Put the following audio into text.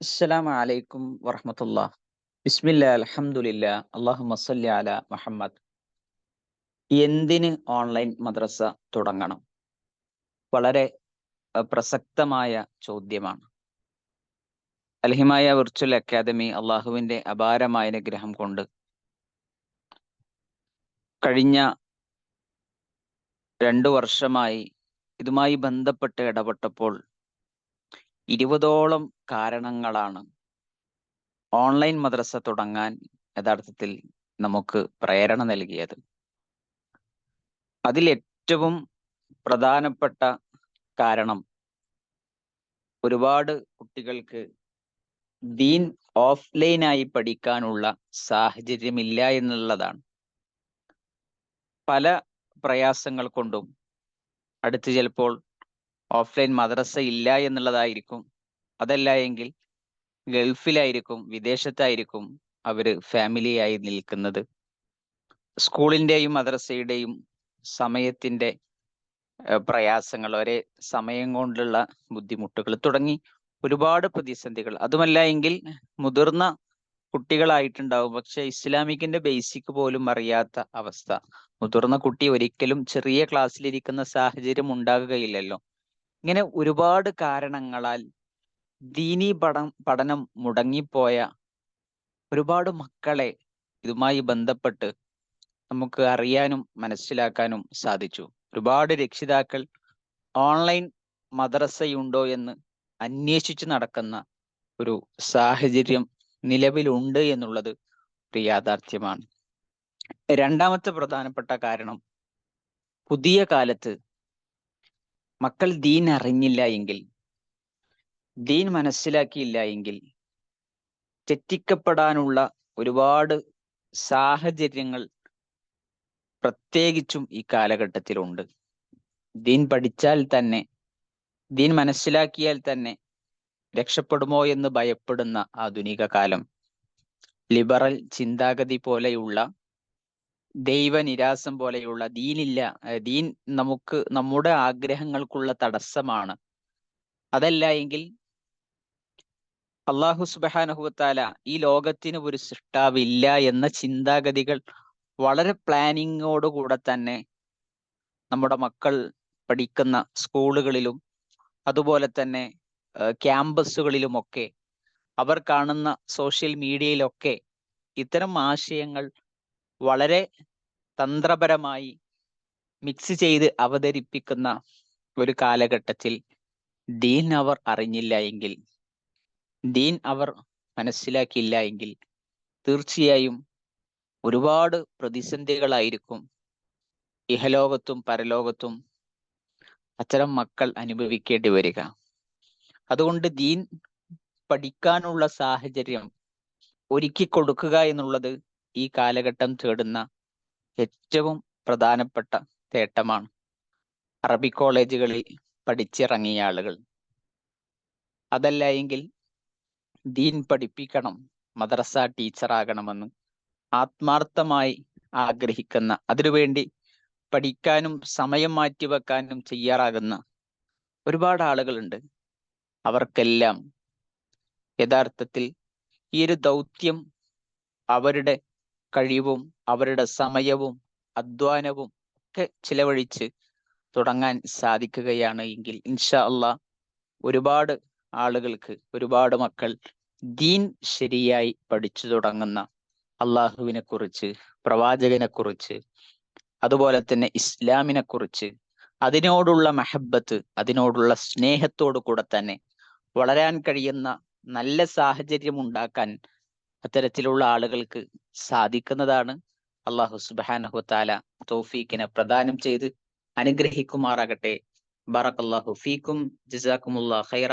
അസ്സലാമു അലൈക്കും വറഹമത്തുള്ള. ബിസ്മില്ല അലഹമുല്ല അള്ളാഹു സല്ലി അല മുഹമ്മദ്. എന്തിന് ഓൺലൈൻ മദ്രസ തുടങ്ങണം? വളരെ പ്രസക്തമായ ചോദ്യമാണ്. അൽഹിമായ വിർച്വൽ അക്കാദമി അള്ളാഹുവിന്റെ അപാരമായ അനുഗ്രഹം കൊണ്ട് കഴിഞ്ഞ രണ്ടു വർഷമായി ഇതുമായി ബന്ധപ്പെട്ട് ഇടപെട്ടപ്പോൾ ഇരുപതോളം കാരണങ്ങളാണ് ഓൺലൈൻ മദ്രസ തുടങ്ങാൻ യഥാർത്ഥത്തിൽ നമുക്ക് പ്രേരണ നൽകിയത്. അതിൽ ഏറ്റവും പ്രധാനപ്പെട്ട കാരണം ഒരുപാട് കുട്ടികൾക്ക് ദീൻ ഓഫ്ലൈനായി പഠിക്കാനുള്ള സാഹചര്യമില്ല എന്നുള്ളതാണ്. പല പ്രയാസങ്ങൾ കൊണ്ടും അടുത്ത് ചിലപ്പോൾ ഓഫ്ലൈൻ മദ്രസ ഇല്ല എന്നുള്ളതായിരിക്കും അതല്ല എങ്കിൽ ഗൾഫിലായിരിക്കും വിദേശത്തായിരിക്കും അവർ ഫാമിലിയായി നിൽക്കുന്നത്. സ്കൂളിന്റെയും മദ്രസയുടെയും സമയത്തിന്റെ പ്രയാസങ്ങൾ ഒരേ സമയം കൊണ്ടുള്ള ബുദ്ധിമുട്ടുകൾ തുടങ്ങി ഒരുപാട് പ്രതിസന്ധികൾ. അതുമല്ല എങ്കിൽ മുതിർന്ന കുട്ടികളായിട്ടുണ്ടാവും. പക്ഷെ ഇസ്ലാമിക്കിന്റെ ബേസിക് പോലും അറിയാത്ത അവസ്ഥ. മുതിർന്ന കുട്ടി ഒരിക്കലും ചെറിയ ക്ലാസ്സിലിരിക്കുന്ന സാഹചര്യം ഉണ്ടാകുകയില്ലല്ലോ. ഇങ്ങനെ ഒരുപാട് കാരണങ്ങളാൽ ദീനി പഠനം പഠനം മുടങ്ങിപ്പോയ ഒരുപാട് മക്കളെ ഇതുമായി ബന്ധപ്പെട്ട് നമുക്ക് അറിയാനും മനസ്സിലാക്കാനും സാധിച്ചു. ഒരുപാട് രക്ഷിതാക്കൾ ഓൺലൈൻ മദ്രസയുണ്ടോ എന്ന് അന്വേഷിച്ചു നടക്കുന്ന ഒരു സാഹചര്യം നിലവിലുണ്ട് എന്നുള്ളത് ഒരു യാഥാർത്ഥ്യമാണ്. രണ്ടാമത്തെ പ്രധാനപ്പെട്ട കാരണം പുതിയ കാലത്ത് മക്കൾ ദീൻ അറിഞ്ഞില്ല എങ്കിൽ ദീൻ മനസ്സിലാക്കിയില്ല എങ്കിൽ തെറ്റിക്കപ്പെടാനുള്ള ഒരുപാട് സാഹചര്യങ്ങൾ പ്രത്യേകിച്ചും ഈ കാലഘട്ടത്തിലുണ്ട്. ദീൻ പഠിച്ചാൽ തന്നെ ദീൻ മനസ്സിലാക്കിയാൽ തന്നെ രക്ഷപ്പെടുമോ എന്ന് ഭയപ്പെടുന്ന ആധുനിക കാലം. ലിബറൽ ചിന്താഗതി പോലെയുള്ള ദൈവനിരാസം പോലെയുള്ള ദീനില്ല ദീൻ നമുക്ക് നമ്മുടെ ആഗ്രഹങ്ങൾക്കുള്ള തടസ്സമാണ്. അതല്ല എങ്കിൽ അള്ളാഹു സുബാനഹുത്താല ഈ ലോകത്തിന് ഒരു സൃഷ്ടാവില്ല എന്ന ചിന്താഗതികൾ വളരെ പ്ലാനിങ്ങോടുകൂടെ തന്നെ നമ്മുടെ മക്കൾ പഠിക്കുന്ന സ്കൂളുകളിലും അതുപോലെ തന്നെ ക്യാമ്പസുകളിലുമൊക്കെ അവർ കാണുന്ന സോഷ്യൽ മീഡിയയിലൊക്കെ ഇത്തരം ആശയങ്ങൾ വളരെ തന്ത്രപരമായി മിക്സ് ചെയ്ത് അവതരിപ്പിക്കുന്ന ഒരു കാലഘട്ടത്തിൽ ദീൻ അവർ അറിഞ്ഞില്ല എങ്കിൽ ദീൻ അവർ മനസ്സിലാക്കിയില്ല എങ്കിൽ തീർച്ചയായും ഒരുപാട് പ്രതിസന്ധികളായിരിക്കും ഇഹലോകത്തും പരലോകത്തും അത്തരം മക്കൾ അനുഭവിക്കേണ്ടി വരിക. അതുകൊണ്ട് ദീൻ പഠിക്കാനുള്ള സാഹചര്യം ഒരുക്കി കൊടുക്കുക എന്നുള്ളത് ഈ കാലഘട്ടം തേടുന്ന ഏറ്റവും പ്രധാനപ്പെട്ട തേട്ടമാണ് അറബി കോളേജുകളിൽ പഠിച്ചിറങ്ങിയ ആളുകൾ. അതല്ല എങ്കിൽ ദീൻ പഠിപ്പിക്കണം മദ്രസ ടീച്ചർ ആകണമെന്ന് ആത്മാർത്ഥമായി ആഗ്രഹിക്കുന്ന അതിനുവേണ്ടി പഠിക്കാനും സമയം മാറ്റിവെക്കാനും തയ്യാറാകുന്ന ഒരുപാട് ആളുകളുണ്ട്. അവർക്കെല്ലാം യഥാർത്ഥത്തിൽ ഈ ഒരു ദൗത്യം അവരുടെ കഴിവും അവരുടെ സമയവും അധ്വാനവും ഒക്കെ ചിലവഴിച്ച് തുടങ്ങാൻ സാധിക്കുകയാണ് എങ്കിൽ ഇൻഷാ അള്ളാ ഒരുപാട് ആളുകൾക്ക് ഒരുപാട് മക്കൾ ദീൻ ശരിയായി പഠിച്ചു തുടങ്ങുന്ന അള്ളാഹുവിനെ കുറിച്ച് പ്രവാചകനെ കുറിച്ച് അതുപോലെ തന്നെ ഇസ്ലാമിനെ കുറിച്ച് അതിനോടുള്ള മഹബത്ത് അതിനോടുള്ള സ്നേഹത്തോടു കൂടെ തന്നെ വളരാൻ കഴിയുന്ന നല്ല സാഹചര്യം ഉണ്ടാക്കാൻ അത്തരത്തിലുള്ള ആളുകൾക്ക് സാധിക്കുന്നതാണ്. അള്ളാഹു സുബാനഹു താല തൗഫീഖിനെ പ്രദാനം ചെയ്ത് അനുഗ്രഹിക്കുമാറാകട്ടെ. ബറക്കല്ലാഹു ഫീക്കും ജസാക്കുമുല്ലാ ഖൈറ.